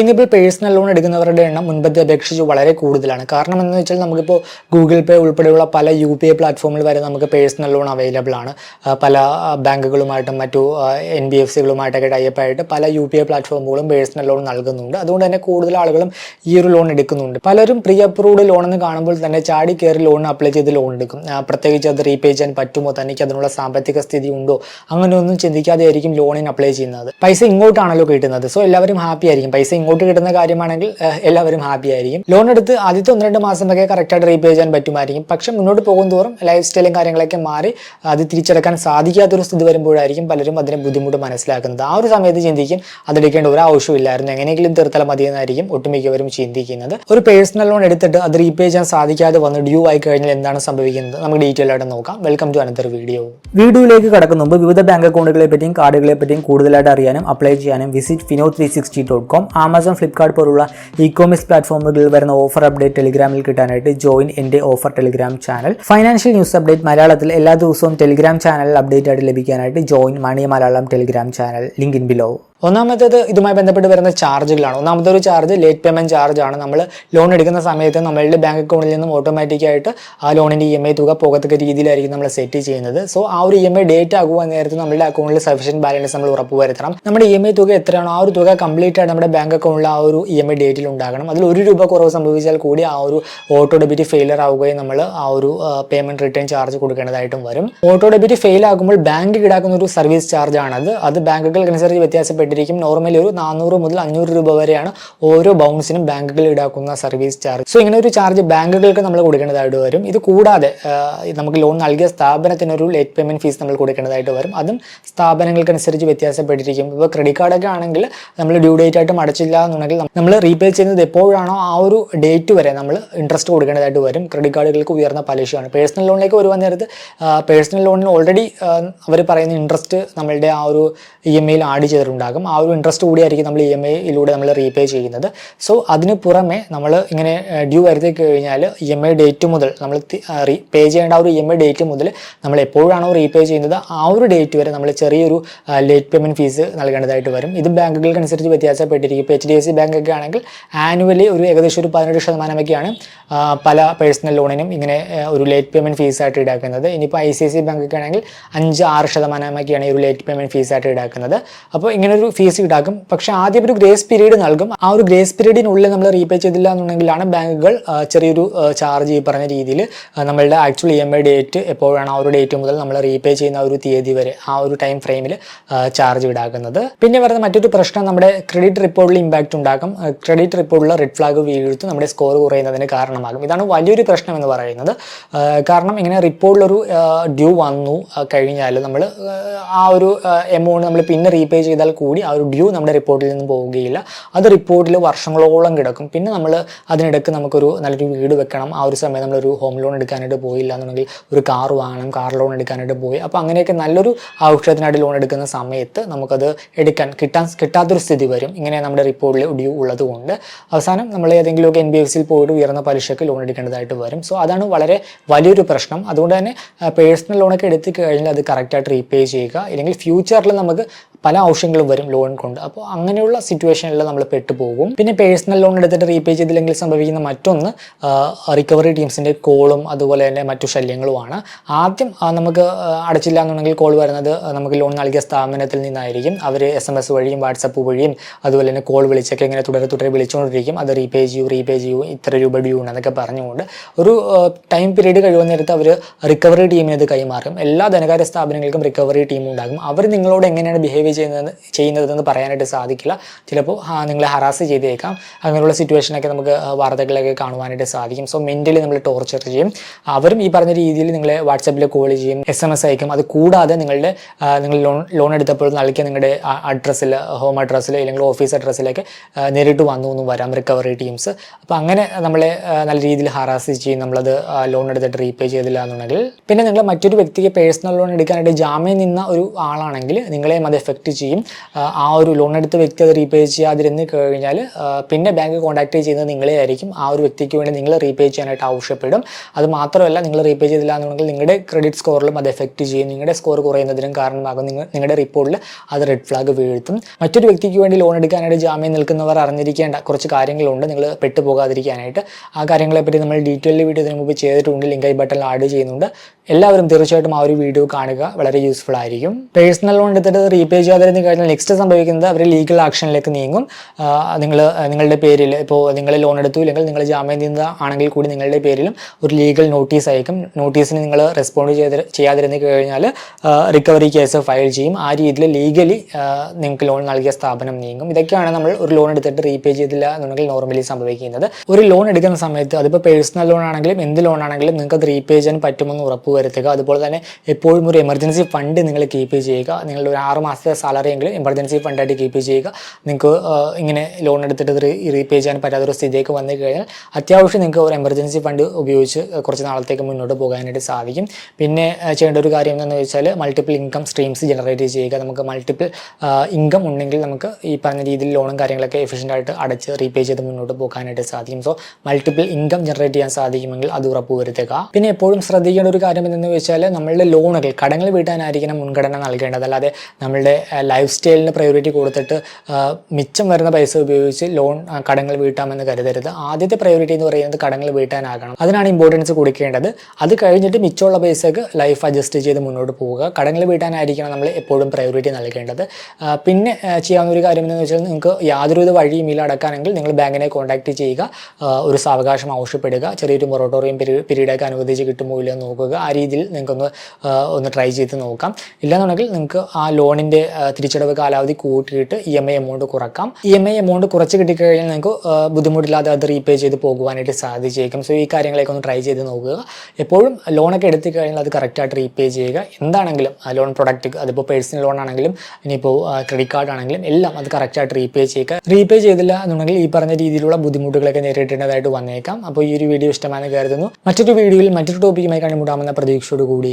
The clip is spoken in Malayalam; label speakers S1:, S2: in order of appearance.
S1: ഇന്നിപ്പോൾ പേഴ്സണൽ ലോൺ എടുക്കുന്നവരുടെ എണ്ണം മുൻപത്തെ അപേക്ഷിച്ച് വളരെ കൂടുതലാണ്. കാരണം എന്ന് വെച്ചാൽ നമുക്കിപ്പോൾ ഗൂഗിൾ പേ ഉൾപ്പെടെയുള്ള പല യു പി ഐ പ്ലാറ്റ്ഫോമിൽ വരെ നമുക്ക് പേഴ്സണൽ ലോൺ അവൈലബിൾ ആണ്. പല ബാങ്കുകളുമായിട്ടും മറ്റു എൻ ബി എഫ് സികളുമായിട്ടൊക്കെ ടൈപ്പ് ആയിട്ട് പല യു പി ഐ പ്ലാറ്റ്ഫോമുകളും പേഴ്സണൽ ലോൺ നൽകുന്നുണ്ട്. അതുകൊണ്ട് തന്നെ കൂടുതൽ ആളുകളും ഈ ഒരു ലോൺ എടുക്കുന്നുണ്ട്. പലരും പ്രീ അപ്രൂവ്ഡ് ലോൺ എന്ന് കാണുമ്പോൾ തന്നെ ചാടി കയറി ലോൺ അപ്ലൈ ചെയ്ത് ലോൺ എടുക്കും. പ്രത്യേകിച്ച് അത് റീപേ ചെയ്യാൻ പറ്റുമോ? തനിക്ക് അതിനുള്ള സാമ്പത്തിക സ്ഥിതി ഉണ്ടോ? അങ്ങനെയൊന്നും ചിന്തിക്കാതെ ആയിരിക്കും ലോണിന് അപ്ലൈ ചെയ്യുന്നത്. പൈസ ഇങ്ങോട്ടാണല്ലോ കിട്ടുന്നത്. സോ എല്ലാവരും ഹാപ്പി ആയിരിക്കും. പൈസ ഇങ്ങോട്ട് കിട്ടുന്ന കാര്യമാണെങ്കിൽ എല്ലാവരും ഹാപ്പി ആയിരിക്കും. ലോൺ എടുത്ത് ആദ്യത്തെ ഒന്ന് രണ്ട് മാസം വരെ കറക്റ്റായിട്ട് റീപേ ചെയ്യാൻ പറ്റുമായിരിക്കും. പക്ഷെ മുന്നോട്ട് പോകും തോറും ലൈഫ് സ്റ്റൈലും കാര്യങ്ങളൊക്കെ മാറി അത് തിരിച്ചടക്കാൻ സാധിക്കാത്തൊരു സ്ഥിതി വരുമ്പോഴായിരിക്കും പലരും അതിനെ ബുദ്ധിമുട്ട് മനസ്സിലാക്കുന്നത്. ആ ഒരു സമയത്ത് ചിന്തിക്കും അതെടുക്കേണ്ട ഒരു ആവശ്യമില്ലായിരുന്നു എങ്ങനെയെങ്കിലും തീർത്തല മതിയെന്നായിരിക്കും ഒട്ടുമിക്കവരും ചിന്തിക്കുന്നത്. ഒരു പേഴ്സണൽ ലോൺ എടുത്തിട്ട് അത് റീപേ ചെയ്യാൻ സാധിക്കാതെ വന്ന് ഡ്യൂ ആയി കഴിഞ്ഞാൽ എന്താണ് സംഭവിക്കുന്നത്? നമുക്ക് ഡീറ്റെയിൽ ആയിട്ട് നോക്കാം. വെൽക്കം ടു അനന്തർ വീഡിയോ വീഡിയോയിലേക്ക് കടക്കുന്ന മുമ്പ് വിവിധ ബാങ്ക് അക്കൗണ്ടുകളെ പറ്റിയും കാർഡുകളെ പറ്റിയും കൂടുതലായിട്ട് അറിയാനും അപ്ലൈ ചെയ്യാനും visit Fino three sixty dot com Amazon Flipkart പോലുള്ള ഇ കോമേഴ്സ് പ്ലാറ്റ്ഫോമുകളിൽ വരുന്ന ഓഫർ അപ്ഡേറ്റ് ടെലിഗ്രാമിൽ കിട്ടാനായിട്ട് ജോയിൻ എന്റെ offer Telegram channel financial news update മലയാളത്തിൽ എല്ലാ ദിവസവും ടെലിഗ്രാം ചാനൽ അപ്ഡേറ്റ് ആയിട്ട് ലഭിക്കാനായിട്ട് join money Malayalam Telegram channel link in below ഒന്നാമത്തേത് ഇതുമായി ബന്ധപ്പെട്ട് വരുന്ന ചാർജുകളാണ്. ഒന്നാമത്തെ ഒരു ചാർജ് ലേറ്റ് പേയ്മെന്റ് ചാർജ് ആണ് നമ്മൾ ലോൺ എടുക്കുന്ന സമയത്ത് നമ്മളുടെ ബാങ്ക് അക്കൗണ്ടിൽ നിന്നും ഓട്ടോമാറ്റിക്കായിട്ട് ആ ലോണിന്റെ ഇ എം ഐ തുക പോകത്തക്ക രീതിയിലായിരിക്കും നമ്മൾ സെറ്റ് ചെയ്യുന്നത്. സോ ആ ഒരു ഇ എം ഐ ഡേറ്റ് ആകുക നേരത്തെ നമ്മുടെ അക്കൗണ്ടിൽ സഫീഷ്യൻ ബാലൻസ് നമ്മൾ ഉറപ്പുവരുത്തണം നമ്മുടെ ഇ എം ഐ തുക എത്രയാണോ ആ ഒരു തുക കംപ്ലീറ്റ് ആയിട്ട് നമ്മുടെ ബാങ്ക് അക്കൗണ്ടിൽ ആ ഒരു ഇ എം ഐ ഡേറ്റിൽ ഉണ്ടാകണം. അതിൽ ഒരു രൂപ കുറവ് സംഭവിച്ചാൽ കൂടി ആ ഒരു ഓട്ടോ ഡെബിറ്റ് ഫെയിലർ ആവുകയും നമ്മൾ ആ ഒരു പേയ്മെന്റ് റിട്ടേൺ ചാർജ് കൊടുക്കേണ്ടതായിട്ടും വരും. ഓട്ടോ ഡെബിറ്റ് ഫെയിൽ ആകുമ്പോൾ ബാങ്ക് ഈടാക്കുന്ന ഒരു സർവീസ് ചാർജ് ആണ് അത് ബാങ്കുകൾക്കനുസരിച്ച് വ്യത്യാസപ്പെട്ടിരിക്കും നോർമലി ഒരു നാനൂറ് മുതൽ അഞ്ഞൂറ് രൂപ വരെയാണ് ഓരോ ബൗൺസിനും ബാങ്കുകൾ ഈടാക്കുന്ന സർവീസ് ചാർജ് സോ ഇങ്ങനെ ഒരു ചാർജ് ബാങ്കുകൾക്ക് നമ്മൾ കൊടുക്കേണ്ടതായിട്ട് വരും. ഇത് കൂടാതെ നമുക്ക് ലോൺ നൽകിയ സ്ഥാപനത്തിന് ഒരു ലേറ്റ് പേയ്മെന്റ് ഫീസ് നമ്മൾ കൊടുക്കേണ്ടതായിട്ട് വരും. അതും സ്ഥാപനങ്ങൾക്കനുസരിച്ച് വ്യത്യാസപ്പെട്ടിരിക്കും. ഇപ്പോൾ ക്രെഡിറ്റ് കാർഡൊക്കെ ആണെങ്കിൽ നമ്മൾ ഡ്യൂ ഡേറ്റ് ആയിട്ട് അടച്ചില്ല എന്നുണ്ടെങ്കിൽ നമ്മൾ റീപേ ചെയ്യുന്നത് എപ്പോഴാണോ ആ ഒരു ഡേറ്റ് വരെ നമ്മൾ ഇൻട്രസ്റ്റ് കൊടുക്കേണ്ടതായിട്ട് വരും. ക്രെഡിറ്റ് കാർഡുകൾക്ക് ഉയർന്ന പലിശയാണ്. പേഴ്സണൽ ലോണിലേക്ക് വരുവാൻ നേരത്ത് പേഴ്സണൽ ലോണിന് ഓൾറെഡി അവർ പറയുന്ന ഇൻട്രസ്റ്റ് നമ്മളുടെ ആ ഒരു ഇ എം ഐയിൽ ആഡ് ചെയ്തിട്ടുണ്ടാകും. ആ ഒരു ഇൻട്രസ്റ്റ് കൂടിയായിരിക്കും നമ്മൾ ഇ എം ഐയിലൂടെ നമ്മൾ റീപേ ചെയ്യുന്നത്. സോ അതിന് പുറമെ നമ്മൾ ഇങ്ങനെ ഡ്യൂ വരുത്തി കഴിഞ്ഞാൽ ഇ എം ഐ ഡേറ്റ് മുതൽ നമ്മൾ പേ ചെയ്യേണ്ട ആ ഒരു ഇ എം ഐ ഡേറ്റ് മുതൽ നമ്മൾ എപ്പോഴാണോ റീപേ ചെയ്യുന്നത് ആ ഒരു ഡേറ്റ് വരെ നമ്മൾ ചെറിയൊരു ലേറ്റ് പേയ്മെന്റ് ഫീസ് നൽകേണ്ടതായിട്ട് വരും. ഇത് ബാങ്കുകൾക്കനുസരിച്ച് വ്യത്യാസപ്പെട്ടിരിക്കും. ഇപ്പോൾ H D F C bank ഒക്കെ ആണെങ്കിൽ ആനുവലി ഒരു ഏകദേശം ഒരു പതിനെട്ട് ശതമാനമൊക്കെയാണ് പല പേഴ്സണൽ ലോണിനും ഇങ്ങനെ ഒരു ലേറ്റ് പേയ്മെന്റ് ഫീസായിട്ട് ഈടാക്കുന്നത്. ഇനിയിപ്പോൾ I C I C bank ഒക്കെ ആണെങ്കിൽ അഞ്ച് ആറ് ശതമാനമൊക്കെയാണ് ഈ ഒരു ലേറ്റ് പേയ്മെന്റ് ഫീസായിട്ട് ഈടാക്കുന്നത്. അപ്പോൾ ഇങ്ങനെ ഒരു ഫീസ് ഈടാക്കും പക്ഷെ ആദ്യം ഒരു ഗ്രേസ് പീരീഡ് നൽകും. ആ ഒരു ഗ്രേസ് പീരീഡിനുള്ളിൽ നമ്മൾ റീപേ ചെയ്തില്ല എന്നുണ്ടെങ്കിലാണ് ബാങ്കുകൾ ചെറിയൊരു ചാർജ് ഈ പറഞ്ഞ രീതിയിൽ നമ്മളുടെ actual E M I date എപ്പോഴാണ് ആ ഒരു ഡേറ്റ് മുതൽ നമ്മൾ റീപേ ചെയ്യുന്ന ഒരു തീയതി വരെ ആ ഒരു ടൈം ഫ്രെയിമിൽ ചാർജ് ഈടാക്കുന്നത് പിന്നെ വരുന്ന മറ്റൊരു പ്രശ്നം നമ്മുടെ ക്രെഡിറ്റ് റിപ്പോർട്ടിൽ ഇമ്പാക്റ്റ് ഉണ്ടാക്കും. ക്രെഡിറ്റ് റിപ്പോർട്ടിൽ റെഡ് ഫ്ലാഗ് വീഴ്ത്ത് നമ്മുടെ സ്കോർ കുറയുന്നതിന് കാരണമാകും. ഇതാണ് വലിയൊരു പ്രശ്നം എന്ന് പറയുന്നത്. കാരണം ഇങ്ങനെ റിപ്പോർട്ടിലൊരു ഡ്യൂ വന്നു കഴിഞ്ഞാൽ നമ്മൾ ആ ഒരു എമൗണ്ട് നമ്മൾ പിന്നെ റീപേ ചെയ്താൽ കൂടി ആ ഒരു ഡ്യൂ നമ്മുടെ റിപ്പോർട്ടിൽ നിന്ന് പോവുകയില്ല. അത് റിപ്പോർട്ടിൽ വർഷങ്ങളോളം കിടക്കും. പിന്നെ നമ്മൾ അതിനിടയ്ക്ക് നമുക്കൊരു നല്ലൊരു വീട് വെക്കണം. ആ ഒരു സമയം നമ്മളൊരു ഹോം ലോൺ എടുക്കാനായിട്ട് പോയില്ല എന്നുണ്ടെങ്കിൽ ഒരു കാർ വാങ്ങണം കാർ ലോൺ എടുക്കാനായിട്ട് പോയി. അപ്പോൾ അങ്ങനെയൊക്കെ നല്ലൊരു ആവശ്യത്തിനായിട്ട് ലോൺ എടുക്കുന്ന സമയത്ത് നമുക്കത് എടുക്കാൻ കിട്ടാൻ കിട്ടാത്തൊരു സ്ഥിതി വരും. ഇങ്ങനെ നമ്മുടെ റിപ്പോർട്ടിൽ ഡ്യൂ ഉള്ളതുകൊണ്ട് അവസാനം നമ്മൾ ഏതെങ്കിലുമൊക്കെ എൻ ബി എഫ് സിയിൽ പോയിട്ട് ഉയർന്ന പലിശക്ക് ലോൺ എടുക്കേണ്ടതായിട്ട് വരും. സോ അതാണ് വളരെ വലിയൊരു പ്രശ്നം. അതുകൊണ്ട് തന്നെ പേഴ്സണൽ ലോണൊക്കെ എടുത്തു കഴിഞ്ഞാൽ അത് കറക്റ്റായിട്ട് റീപേ ചെയ്യുക. അല്ലെങ്കിൽ ഫ്യൂച്ചറിൽ നമുക്ക് പല ആവശ്യങ്ങളും വരും ലോൺ കൊണ്ട്. അപ്പോൾ അങ്ങനെയുള്ള സിറ്റുവേഷനിൽ നമ്മൾ പെട്ടുപോകും. പിന്നെ പേഴ്സണൽ ലോൺ എടുത്തിട്ട് റീപേ ചെയ്തില്ലെങ്കിൽ സംഭവിക്കുന്ന മറ്റൊന്ന് റിക്കവറി ടീംസിന്റെ കോളും അതുപോലെ തന്നെ മറ്റു ശല്യങ്ങളുമാണ്. ആദ്യം നമുക്ക് അടച്ചില്ല എന്നുണ്ടെങ്കിൽ കോൾ വരുന്നത് നമുക്ക് ലോൺ നൽകിയ സ്ഥാപനത്തിൽ നിന്നായിരിക്കും. അവർ എസ് എം എസ് വഴിയും വാട്സപ്പ് വഴിയും അതുപോലെ തന്നെ കോൾ വിളിച്ചൊക്കെ ഇങ്ങനെ തുടരെ തുടരെ വിളിച്ചുകൊണ്ടിരിക്കും അത് റീപേ ചെയ്യൂ റീപേ ചെയ്യൂ ഇത്ര രൂപ ഡ്യൂ എന്നൊക്കെ പറഞ്ഞുകൊണ്ട്. ഒരു ടൈം പീരീഡ് കഴിയുന്ന നേരത്ത് അവർ റിക്കവറി ടീമിനത് കൈമാറും. എല്ലാ ധനകാര്യ സ്ഥാപനങ്ങൾക്കും റിക്കവറി ടീം ഉണ്ടാകും. അവർ നിങ്ങളോട് എങ്ങനെയാണ് ബിഹേവ് ചെയ്യുന്നത് ചെയ്യുന്നതെന്ന് പറയാനായിട്ട് സാധിക്കില്ല. ചിലപ്പോൾ നിങ്ങളെ ഹറാസ് ചെയ്തേക്കാം. അങ്ങനെയുള്ള സിറ്റുവേഷനൊക്കെ നമുക്ക് വാർത്തകളൊക്കെ കാണുവാനായിട്ട് സാധിക്കും. സോ മെന്റലി നമ്മൾ ടോർച്ചർ ചെയ്യും. അവരും ഈ പറഞ്ഞ രീതിയിൽ നിങ്ങളെ വാട്സപ്പിൽ കോൾ ചെയ്യും എസ് എം എസ് അയക്കും. അത് കൂടാതെ നിങ്ങളുടെ നിങ്ങൾ ലോൺ ലോൺ എടുത്തപ്പോൾ നൽകിയ നിങ്ങളുടെ അഡ്രസ്സിൽ ഹോം അഡ്രസ്സിൽ അല്ലെങ്കിൽ ഓഫീസ് അഡ്രസ്സിലൊക്കെ നേരിട്ട് വന്നു ഒന്നും വരാം റിക്കവറി ടീംസ് അപ്പോൾ അങ്ങനെ നമ്മളെ നല്ല രീതിയിൽ ഹറാസ് ചെയ്യും. നമ്മളത് ലോൺ എടുത്തിട്ട് റീപേ ചെയ്തില്ല എന്നുണ്ടെങ്കിൽ. പിന്നെ നിങ്ങൾ മറ്റൊരു വ്യക്തിക്ക് പേഴ്സണൽ ലോൺ എടുക്കാനായിട്ട് ജാമ്യം നിന്ന ഒരു ആളാണെങ്കിൽ നിങ്ങളെയും അത് എഫക്റ്റ് എഫക്റ്റ് ചെയ്യും. ആ, ഒരു ലോൺ എടുത്ത വ്യക്തി അത് റീപേ ചെയ്യാതിരുന്ന് കഴിഞ്ഞാൽ പിന്നെ ബാങ്ക് കോണ്ടാക്ട് ചെയ്യുന്നത് നിങ്ങളെ ആയിരിക്കും. ആ ഒരു വ്യക്തിക്ക് വേണ്ടി നിങ്ങൾ റീപേ ചെയ്യാനായിട്ട് ആവശ്യപ്പെടും. അത് മാത്രമല്ല നിങ്ങൾ റീപേ ചെയ്തില്ല എന്നുണ്ടെങ്കിൽ നിങ്ങളുടെ ക്രെഡിറ്റ് സ്കോറിലും അത് എഫക്റ്റ് ചെയ്യും. നിങ്ങളുടെ സ്കോർ കുറയുന്നതിനും കാരണമാകും. നിങ്ങൾ നിങ്ങളുടെ റിപ്പോർട്ടിൽ അത് റെഡ് ഫ്ലാഗ് വീഴ്ത്തും. മറ്റൊരു വ്യക്തിക്ക് വേണ്ടി ലോൺ എടുക്കാനായിട്ട് ജാമ്യം നിൽക്കുന്നവർ അറിഞ്ഞിരിക്കേണ്ട കുറച്ച് കാര്യങ്ങളുണ്ട്. നിങ്ങൾ പെട്ടുപോകാതിരിക്കാനായിട്ട്. ആ കാര്യങ്ങളെപ്പറ്റി നമ്മൾ ഡീറ്റെയിൽ വീഡിയോ ഇതിനു മുമ്പ് ചെയ്തിട്ടുണ്ട്. ലിങ്ക് ബട്ടൺ ആഡ് ചെയ്യുന്നുണ്ട്. എല്ലാവരും തീർച്ചയായിട്ടും ആ ഒരു വീഡിയോ കാണുക. വളരെ യൂസ്ഫുൾ ആയിരിക്കും. പേഴ്സണൽ ലോൺ എടുത്തിട്ട് റീപേ ചെയ്യാതിരുന്ന് കഴിഞ്ഞാൽ നെക്സ്റ്റ് സംഭവിക്കുന്നത് അവർ ലീഗൽ ആക്ഷനിലേക്ക് നീങ്ങും. നിങ്ങൾ നിങ്ങളുടെ പേരിൽ ഇപ്പോൾ നിങ്ങൾ ലോൺ എടുത്തു ഇല്ലെങ്കിൽ നിങ്ങൾ ജാമ്യം നിന്ന ആണെങ്കിൽ കൂടി നിങ്ങളുടെ പേരിലും ഒരു ലീഗൽ നോട്ടീസ് അയക്കും. നോട്ടീസിന് നിങ്ങൾ റെസ്പോണ്ട് ചെയ്ത് ചെയ്യാതിരുന്ന് കഴിഞ്ഞാൽ റിക്കവറി കേസ് ഫയൽ ചെയ്യും. ആ രീതിയിൽ ലീഗലി നിങ്ങൾക്ക് ലോൺ നൽകിയ സ്ഥാപനം നീങ്ങും. ഇതൊക്കെയാണ് നമ്മൾ ഒരു ലോൺ എടുത്തിട്ട് റീപേ ചെയ്തില്ല എന്നുണ്ടെങ്കിൽ നോർമലി സംഭവിക്കുന്നത്. ഒരു ലോൺ എടുക്കുന്ന സമയത്ത് അതിപ്പോൾ പേഴ്സണൽ ലോൺ ആണെങ്കിലും എന്ത് ലോൺ ആണെങ്കിലും നിങ്ങൾക്ക് അത് റീപേ ചെയ്യാൻ പറ്റുമെന്ന് ഉറപ്പുവരുത്തുക അതുപോലെ തന്നെ എപ്പോഴും ഒരു എമർജൻസി ഫണ്ട് നിങ്ങൾ കീപ്പ് ചെയ്യുക. നിങ്ങളുടെ ഒരു ആറ് മാസത്തെ സാലറി എങ്കിലും എമർജൻസി ഫണ്ടായിട്ട് കീപ്പ് ചെയ്യുക. നിങ്ങൾക്ക് ഇങ്ങനെ ലോൺ എടുത്തിട്ട് റീപേ ചെയ്യാൻ പറ്റാത്ത ഒരു സ്ഥിതിയൊക്കെ വന്നു കഴിഞ്ഞാൽ അത്യാവശ്യം നിങ്ങൾക്ക് ഒരു എമർജൻസി ഫണ്ട് ഉപയോഗിച്ച് കുറച്ച് നാളത്തേക്ക് മുന്നോട്ട് പോകാനായിട്ട് സാധിക്കും. പിന്നെ ചെയ്യേണ്ട ഒരു കാര്യം എന്താണെന്ന് വെച്ചാൽ മൾട്ടിപ്പിൾ ഇൻകം സ്ട്രീംസ് ജനറേറ്റ് ചെയ്യുക. നമുക്ക് മൾട്ടിപ്പിൾ ഇൻകം ഉണ്ടെങ്കിൽ നമുക്ക് ഈ പറഞ്ഞ രീതിയിൽ ലോണും കാര്യങ്ങളൊക്കെ എഫിഷ്യന്റ് ആയിട്ട് അടച്ച് റീപേ ചെയ്ത് മുന്നോട്ട് പോകാനായിട്ട് സാധിക്കും. സോ മൾട്ടിപ്പിൾ ഇൻകം ജനറേറ്റ് ചെയ്യാൻ സാധിക്കുമെങ്കിൽ അത് ഉറപ്പുവരുത്തുക പിന്നെ എപ്പോഴും ശ്രദ്ധിക്കേണ്ട ഒരു കാര്യം എന്തെന്ന് വെച്ചാൽ നമ്മളുടെ ലോണുകൾ കടങ്ങൾ വീട്ടാനായിരിക്കണം മുൻഗണന നൽകേണ്ടത്. അല്ലാതെ നമ്മളുടെ ലൈഫ് സ്റ്റൈലിന് പ്രയോറിറ്റി കൊടുത്തിട്ട് മിച്ചം വരുന്ന പൈസ ഉപയോഗിച്ച് ലോൺ കടങ്ങൾ വീട്ടാമെന്ന് കരുതരുത്. ആദ്യത്തെ പ്രയോറിറ്റി എന്ന് പറയുന്നത് കടങ്ങൾ വീട്ടാനാകണം. അതിനാണ് ഇമ്പോർട്ടൻസ് കൊടുക്കേണ്ടത്. അത് കഴിഞ്ഞിട്ട് മിച്ചമുള്ള പൈസക്ക് ലൈഫ് അഡ്ജസ്റ്റ് ചെയ്ത് മുന്നോട്ട് പോവുക. കടങ്ങൾ വീട്ടാനായിരിക്കണം നമ്മൾ എപ്പോഴും പ്രയോറിറ്റി നൽകേണ്ടത്. പിന്നെ ചെയ്യാവുന്ന ഒരു കാര്യം എന്ന് വെച്ചാൽ നിങ്ങൾക്ക് യാതൊരുവിധ വഴിയും ഇല്ല അടക്കാനെങ്കിൽ നിങ്ങൾ ബാങ്കിനെ കോൺടാക്ട് ചെയ്യുക. ഒരു സാവകാശം ആവശ്യപ്പെടുക. ചെറിയൊരു മൊറട്ടോറിയം പീരീഡൊക്കെ അനുവദിച്ച് കിട്ടുമോ ഇല്ലയോ എന്ന് നോക്കുക. ആ രീതിയിൽ നിങ്ങൾക്കൊന്ന് ഒന്ന് ട്രൈ ചെയ്ത് നോക്കാം. ഇല്ലാന്നുണ്ടെങ്കിൽ നിങ്ങൾക്ക് ആ ലോണിന്റെ തിരിച്ചടവ് കാലാവധി കൂട്ടിയിട്ട് ഇ എം ഐ എമൗണ്ട് കുറക്കാം. ഇ എം ഐ എമൗണ്ട് കുറച്ച് കിട്ടിക്കഴിഞ്ഞാൽ നിങ്ങൾക്ക് ബുദ്ധിമുട്ടില്ലാതെ അത് റീപേ ചെയ്ത് പോകുവാനായിട്ട് സാധിച്ചേക്കും. സോ ഈ കാര്യങ്ങളൊക്കെ ഒന്ന് ട്രൈ ചെയ്ത് നോക്കുക. എപ്പോഴും ലോണൊക്കെ എടുത്തു കഴിഞ്ഞാൽ അത് കറക്റ്റായിട്ട് റീപേ ചെയ്യുക. എന്താണെങ്കിലും ആ ലോൺ പ്രൊഡക്റ്റ് അതിപ്പോൾ പേഴ്സണൽ ലോൺ ആണെങ്കിലും ഇനിയിപ്പോൾ ക്രെഡിറ്റ് കാർഡ് ആണെങ്കിലും എല്ലാം അത് കറക്റ്റായിട്ട് റീപേ ചെയ്യുക. റീപേ ചെയ്തില്ല എന്നുണ്ടെങ്കിൽ ഈ പറഞ്ഞ രീതിയിലുള്ള ബുദ്ധിമുട്ടുകളൊക്കെ നേരിടേണ്ടതായിട്ട് വന്നേക്കാം. അപ്പോൾ ഈ ഒരു വീഡിയോ ഇഷ്ടമാണെന്ന് കരുതുന്നു. മറ്റൊരു വീഡിയോയിൽ മറ്റൊരു ടോപ്പിക്കുമായി കണ്ടുമുട്ടാമെന്ന പ്രതീക്ഷയോട് കൂടി